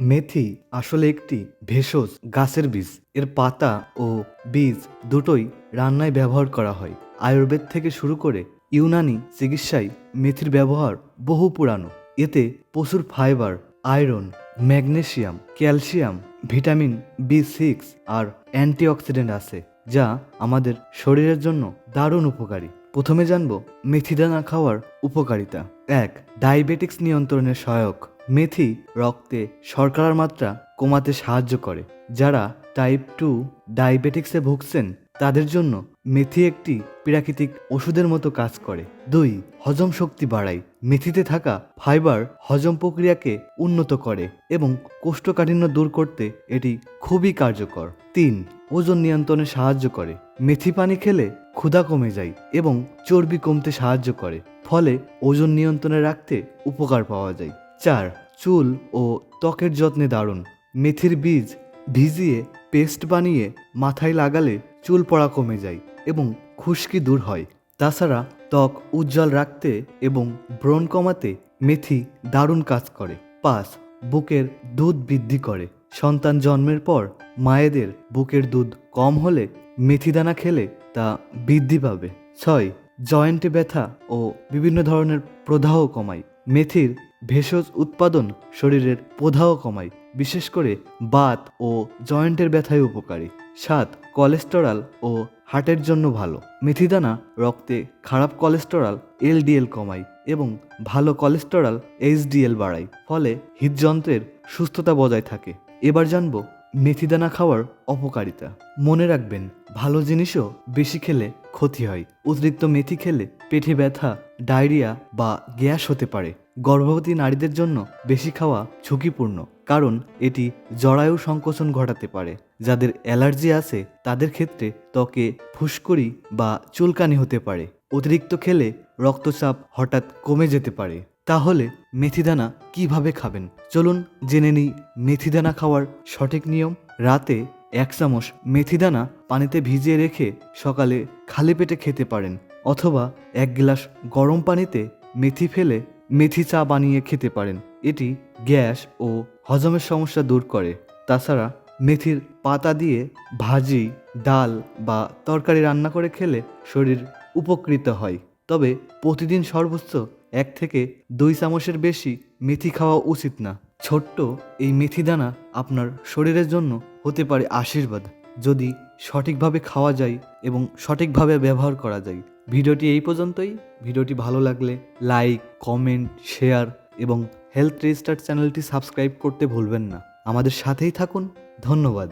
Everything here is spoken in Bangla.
মেথি আসলে একটি ভেষজ, গাছের বীজ। এর পাতা ও বীজ দুটোই রান্নায় ব্যবহার করা হয়। আয়ুর্বেদ থেকে শুরু করে ইউনানি চিকিৎসায় মেথির ব্যবহার বহু পুরানো। এতে প্রচুর fibre, iron, magnesium, calcium, vitamin B six আর অ্যান্টিঅক্সিডেন্ট আছে, যা আমাদের শরীরের জন্য দারুণ উপকারী। প্রথমে জানব, মেথিদানা খাওয়ার উপকারিতা। এক, ডায়াবেটিক্স নিয়ন্ত্রণের সহায়ক। মেথি রক্তে শর্করার মাত্রা কমাতে সাহায্য করে। যারা টাইপ টু ডায়াবেটিক্সে ভুগছেন, তাদের জন্য মেথি একটি প্রাকৃতিক ওষুধের মতো কাজ করে। দুই, হজম শক্তি বাড়ায়। মেথিতে থাকা ফাইবার হজম প্রক্রিয়াকে উন্নত করে এবং কোষ্ঠকাঠিন্য দূর করতে এটি খুবই কার্যকর। তিন, ওজন নিয়ন্ত্রণে সাহায্য করে। মেথি পানি খেলে ক্ষুধা কমে যায় এবং চর্বি কমতে সাহায্য করে। ফলে ওজন নিয়ন্ত্রণে রাখতে উপকার পাওয়া যায়। চার, চুল ও ত্বকের যত্নে দারুণ। মেথির বীজ ভিজিয়ে পেস্ট বানিয়ে মাথায় লাগালে চুল পড়া কমে যায় এবং খুশকি দূর হয়। তাছাড়া ত্বক উজ্জ্বল রাখতে এবং ব্রণ কমাতে মেথি দারুণ কাজ করে। পাঁচ, বুকের দুধ বৃদ্ধি করে। সন্তান জন্মের পর মায়েদের বুকের দুধ কম হলে মেথিদানা খেলে তা বৃদ্ধি পাবে। ছয়, জয়েন্টে ব্যথা ও বিভিন্ন ধরনের প্রদাহ কমায়। মেথির ভেষজ উৎপাদন শরীরের প্রদাহ কমায়, বিশেষ করে বাত ও জয়েন্টের ব্যথায় উপকারী। সাত, কোলেস্টেরল ও হার্টের জন্য ভালো। মেথিদানা রক্তে খারাপ কোলেস্টেরল, এলডিএল কমায় এবং ভালো কোলেস্টেরল, এইচডিএল বাড়ায়, ফলে হৃদযন্ত্রের সুস্থতা বজায় থাকে। এবার জানব মেথিদানা খাওয়ার অপকারিতা। মনে রাখবেন, ভালো জিনিসও বেশি খেলে ক্ষতি হয়। অতিরিক্ত মেথি খেলে পেটে ব্যথা, ডায়রিয়া বা গ্যাস হতে পারে। গর্ভবতী নারীদের জন্য বেশি খাওয়া ঝুঁকিপূর্ণ, কারণ এটি জরায়ু সংকোচন ঘটাতে পারে। যাদের অ্যালার্জি আছে, তাদের ক্ষেত্রে ত্বকে ফুসকুড়ি বা চুলকানি হতে পারে। অতিরিক্ত খেলে রক্তচাপ হঠাৎ কমে যেতে পারে। তাহলে মেথিদানা কীভাবে খাবেন? চলুন জেনে নিই মেথিদানা খাওয়ার সঠিক নিয়ম। রাতে এক চামচ মেথিদানা পানিতে ভিজিয়ে রেখে সকালে খালি পেটে খেতে পারেন, অথবা এক গ্লাস গরম পানিতে মেথি ফেলে মেথি চা বানিয়ে খেতে পারেন। এটি গ্যাস ও হজমের সমস্যা দূর করে। তাছাড়া মেথির পাতা দিয়ে ভাজি, ডাল বা তরকারি রান্না করে খেলে শরীর উপকৃত হয়। তবে প্রতিদিন সর্বোচ্চ এক থেকে দুই চামচের বেশি মেথি খাওয়া উচিত না। ছোট্ট এই মেথি দানা আপনার শরীরের জন্য হতে পারে আশীর্বাদ। যদি সঠিকভাবে খাওয়া যায় এবং সঠিকভাবে ব্যবহার করা যায় ভিডিওটি এই পর্যন্তই। ভিডিওটি ভালো লাগলে লাইক, কমেন্ট, শেয়ার এবং হেলথ রেজিস্টার চ্যানেলটি সাবস্ক্রাইব করতে ভুলবেন না। আমাদের সাথেই থাকুন। ধন্যবাদ।